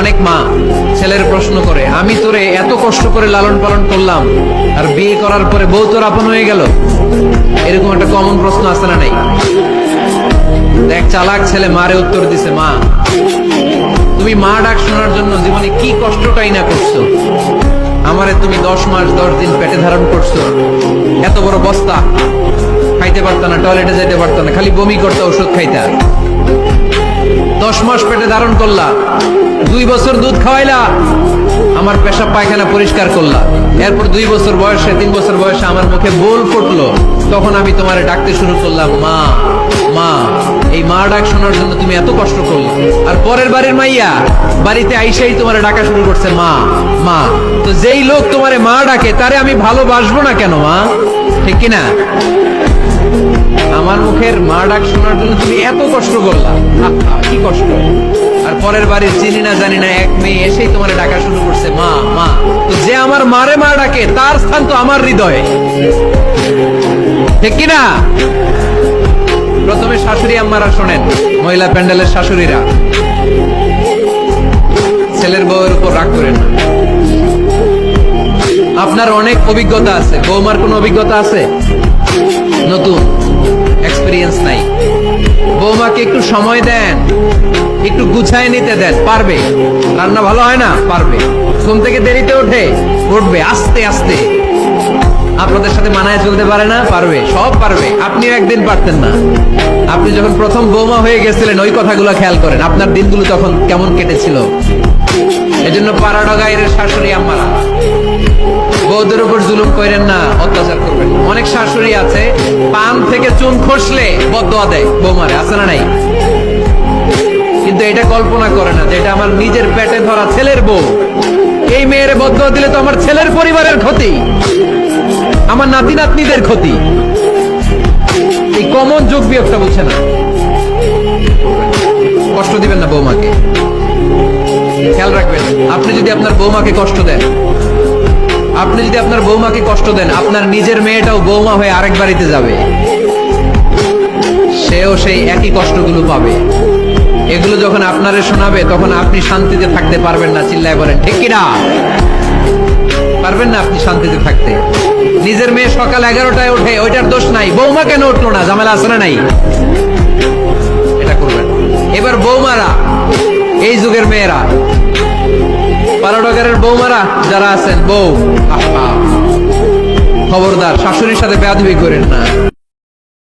অনেক মা ছেলের প্রশ্ন করে, আমি তোরে এত কষ্ট করে লালন পালন করলাম, আর বিয়ে করার পরে বউ তোর আপন হয়ে গেল? এরকম একটা কমন প্রশ্ন আছে না নাই? এক চালাক ছেলে মারে উত্তর দিছে, মা, তুমি মা ডাক শোনার জন্য জীবনে কি কষ্টটাই না করছ? আমারে তুমি দশ মাস, দশ দিন পেটে ধারণ করছ। এত বড় বস্তা, খাইতে পারতো না, টয়লেটে যেতে পারতো না, খালি বমি করতে, ওষুধ খাইতা। দশ মাস পেটে ধারণ করলা দুই বছর দুধ খাওয়াইলা, আমার পেশাব পায়খানা পরিষ্কার করলা। এরপর দুই বছর বয়সে, তিন বছর বয়সে আমার মুখে বোল ফুটলো। তখন আমি তোমারে ডাকতে শুরু করলাম, মা মা, এই মা ডাক শোনার জন্য তুমি এত কষ্ট করলে। আর পরের বাড়ির মাইয়া বাড়িতে আইসাই তোমারে ডাকা শুরু করছে, মা মা, তো যেই লোক তোমারে মা ডাকে, তারে আমি ভালোবাসবো না কেন, মা? ঠিক কিনা? আমার মুখের মা ডাক শোনার জন্য তুমি এত কষ্ট করলা। কি কষ্ট? আর পরের বাড়ির চিনি না জানি না, এক মেয়ে এসেই তোমার ডাকা শুরু করছে। মা মা, তো যে আমার মারে মা ডাকে, তার স্থান তো আমার হৃদয়ে। ঠিক কিনা? প্রথমে শাশুড়ি আম্মারা শোনেন, মহিলা প্যান্ডেলের শাশুড়িরা। ছেলের বউয়ের উপর রাগ করেন আপনার অনেক অভিজ্ঞতা আছে। বৌমার কোনো অভিজ্ঞতা আছে? নতুন? এক্সপিরিয়েন্স নাই। বৌমাকে একটু সময় দেন, একটু গুছায় নিতে দেন, পারবে। রান্না ভালো হয় না? পারবে। ঘুম থেকে দেরিতে ওঠে, উঠবে, আস্তে আস্তে। আপনাদের সাথে মানায় চলতে পারে না, পারবে, সব পারবে। আপনিও একদিন পারতেন না। আপনি যখন প্রথম বৌমা হয়ে গেছিলেন, ওই কথাগুলো খেয়াল করেন। আপনার দিনগুলো তখন কেমন কেটেছিল? এজন্য পাড়াডা গায়ের শাশুড়ি আম্মারা। বৌদের করেন না, অত্যাচার করবেন। অনেক শাশুড়ি আছে, পান থেকে চুন খসলে বদয়া দেয় বৌমারে, আছে না নাই? কিন্তু এটা কল্পনা করে না যে এটা আমার নিজের পেটে ধরা ছেলের বউ। এই মেয়ের বদয়া দিলে তো আমার ছেলের পরিবারের ক্ষতি, আমার নাতি নাতনিদের ক্ষতি। এই কমন যোগ বিয়োগটা বুঝছে না। কষ্ট দিবেন না বৌমাকে। খেয়াল রাখবেন, আপনি যদি আপনার বৌমাকে কষ্ট দেন আপনি যদি আপনার বৌমাকে কষ্ট দেন, আপনার নিজের মেয়েটাও বৌমা হয়ে আরেক বাড়িতে যাবে। সেও সেই একই কষ্টগুলো পাবে। এগুলো যখন আপনারে শোনাবে, তখন আপনি শান্তিতে থাকতে পারবেন না, চিল্লায় বলেন, ঠিক কিনা পারবেন না আপনি শান্তিতে থাকতে। নিজের মেয়ে সকাল এগারোটায় ওঠে, ওইটার দোষ নাই। বৌমা কেন উঠল না? ঝামেলা আছে না নাই? এটা করবেন। এবার বৌমারা, এই যুগের মেয়েরা পারাডগারের বৌমারা যারা আছেন বউ খবরদার শাশুড়ির সাথে বেয়াদবি করেন না।